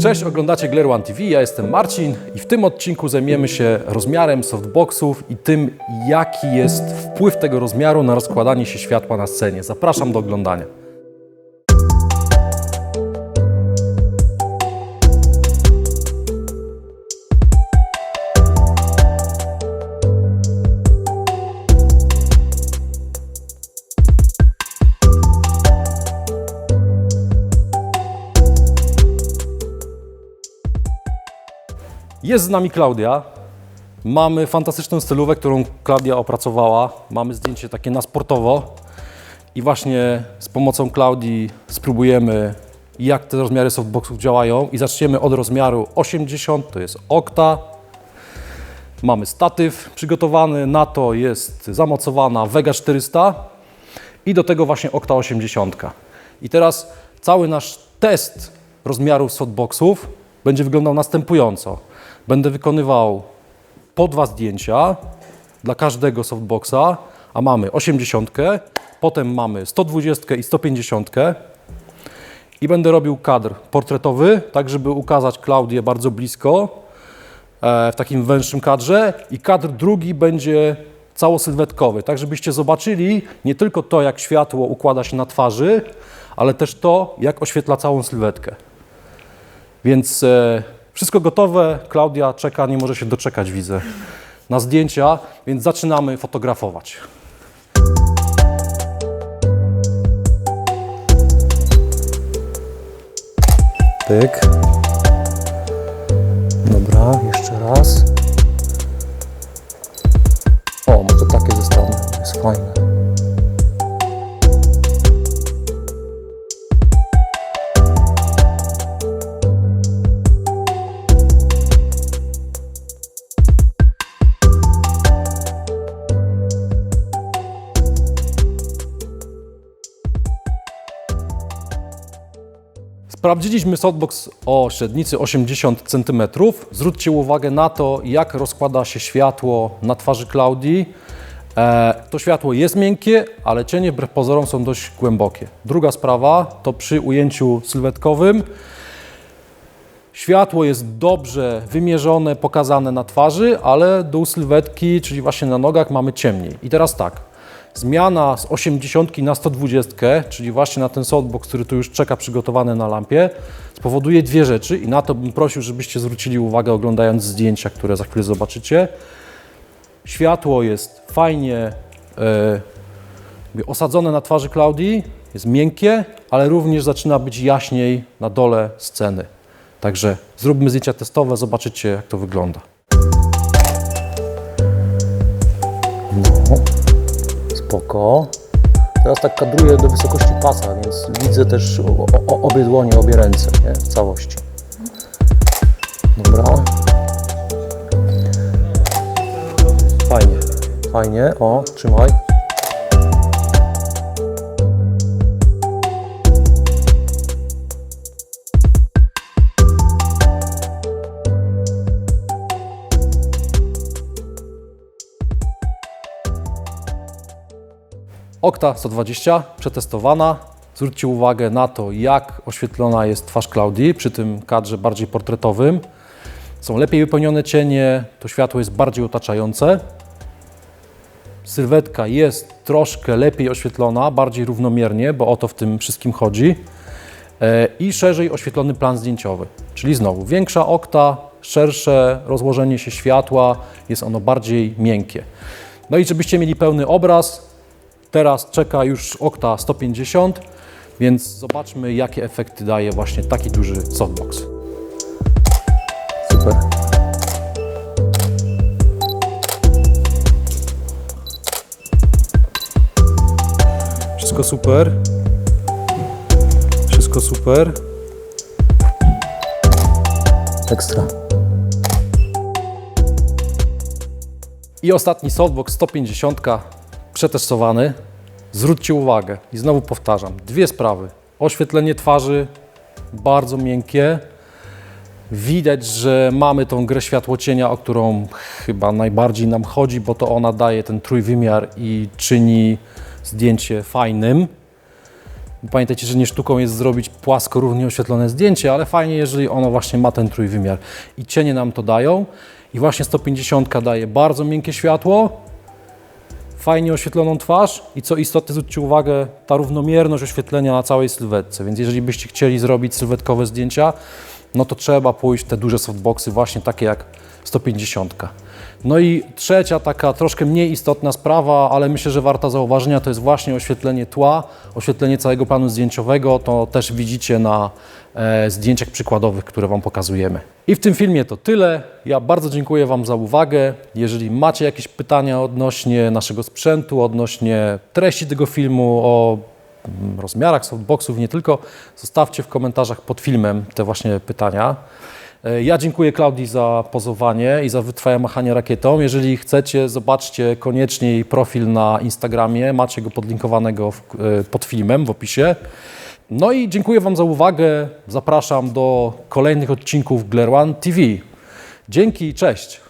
Cześć, oglądacie Glare One TV, ja jestem Marcin i w tym odcinku zajmiemy się rozmiarem softboxów i tym, jaki jest wpływ tego rozmiaru na rozkładanie się światła na scenie. Zapraszam do oglądania. Jest z nami Klaudia. Mamy fantastyczną stylówę, którą Klaudia opracowała. Mamy zdjęcie takie na sportowo. I właśnie z pomocą Klaudii spróbujemy, jak te rozmiary softboxów działają. I zaczniemy od rozmiaru 80, to jest okta. Mamy statyw przygotowany, na to jest zamocowana Vega 400 i do tego właśnie okta 80. I teraz cały nasz test rozmiarów softboxów będzie wyglądał następująco. Będę wykonywał po dwa zdjęcia dla każdego softboxa, a mamy 80, potem mamy 120 i 150 i będę robił kadr portretowy, tak żeby ukazać Klaudię bardzo blisko e, w takim węższym kadrze i kadr drugi będzie całosylwetkowy, tak żebyście zobaczyli nie tylko to, jak światło układa się na twarzy, ale też to, jak oświetla całą sylwetkę. Więc e, wszystko gotowe. Klaudia czeka, nie może się doczekać, widzę, na zdjęcia, więc zaczynamy fotografować. Pyk. Dobra, jeszcze raz. Sprawdziliśmy softbox o średnicy 80 cm. Zwróćcie uwagę na to, jak rozkłada się światło na twarzy Klaudii. E, to światło jest miękkie, ale cienie wbrew pozorom są dość głębokie. Druga sprawa to przy ujęciu sylwetkowym Światło jest dobrze wymierzone, pokazane na twarzy, ale dół sylwetki, czyli właśnie na nogach mamy ciemniej. I teraz tak, zmiana z 80 na 120, czyli właśnie na ten softbox, który tu już czeka przygotowany na lampie, spowoduje dwie rzeczy i na to bym prosił, żebyście zwrócili uwagę oglądając zdjęcia, które za chwilę zobaczycie. Światło jest fajnie jakby osadzone na twarzy Klaudii, jest miękkie, ale również zaczyna być jaśniej na dole sceny. Także zróbmy zdjęcia testowe, zobaczycie jak to wygląda. No, spoko. Teraz tak kadruję do wysokości pasa, więc widzę też obie dłonie, obie ręce nie? w całości. Dobra. Fajnie, fajnie. O, trzymaj. Okta 120 przetestowana. Zwróćcie uwagę na to, jak oświetlona jest twarz Klaudii przy tym kadrze bardziej portretowym. Są lepiej wypełnione cienie, to światło jest bardziej otaczające. Sylwetka jest troszkę lepiej oświetlona, bardziej równomiernie, bo o to w tym wszystkim chodzi. E, I szerzej oświetlony plan zdjęciowy, czyli znowu większa okta, szersze rozłożenie się światła, jest ono bardziej miękkie. No i żebyście mieli pełny obraz, Teraz czeka już okta 150, więc zobaczmy, jakie efekty daje właśnie taki duży softbox. Super. Wszystko super. Wszystko super. Ekstra. I ostatni softbox 150 przetestowany. Zwróćcie uwagę i znowu powtarzam, dwie sprawy. Oświetlenie twarzy bardzo miękkie. Widać, że mamy tą grę światłocienia, o którą chyba najbardziej nam chodzi, bo to ona daje ten trójwymiar i czyni zdjęcie fajnym. Pamiętajcie, że nie sztuką jest zrobić płasko, równie oświetlone zdjęcie, ale fajnie, jeżeli ono właśnie ma ten trójwymiar. I cienie nam to dają. I właśnie 150 daje bardzo miękkie światło, fajnie oświetloną twarz i co istotne, zwróćcie uwagę, ta równomierność oświetlenia na całej sylwetce. Więc jeżeli byście chcieli zrobić sylwetkowe zdjęcia, no to trzeba pójść w te duże softboxy, właśnie takie jak 150. No i trzecia taka troszkę mniej istotna sprawa, ale myślę, że warta zauważenia, to jest właśnie oświetlenie tła, oświetlenie całego planu zdjęciowego. To też widzicie na e, zdjęciach przykładowych, które Wam pokazujemy. I w tym filmie to tyle. Ja bardzo dziękuję Wam za uwagę. Jeżeli macie jakieś pytania odnośnie naszego sprzętu, odnośnie treści tego filmu, o mm, rozmiarach softboxów, nie tylko, zostawcie w komentarzach pod filmem te właśnie pytania. E, Ja dziękuję Klaudii za pozowanie i za wytrwałe machanie rakietą. Jeżeli chcecie, zobaczcie koniecznie jej profil na Instagramie. Macie go podlinkowanego w, e, pod filmem w opisie. No i dziękuję Wam za uwagę. Zapraszam do kolejnych odcinków Gler One TV. Dzięki, cześć!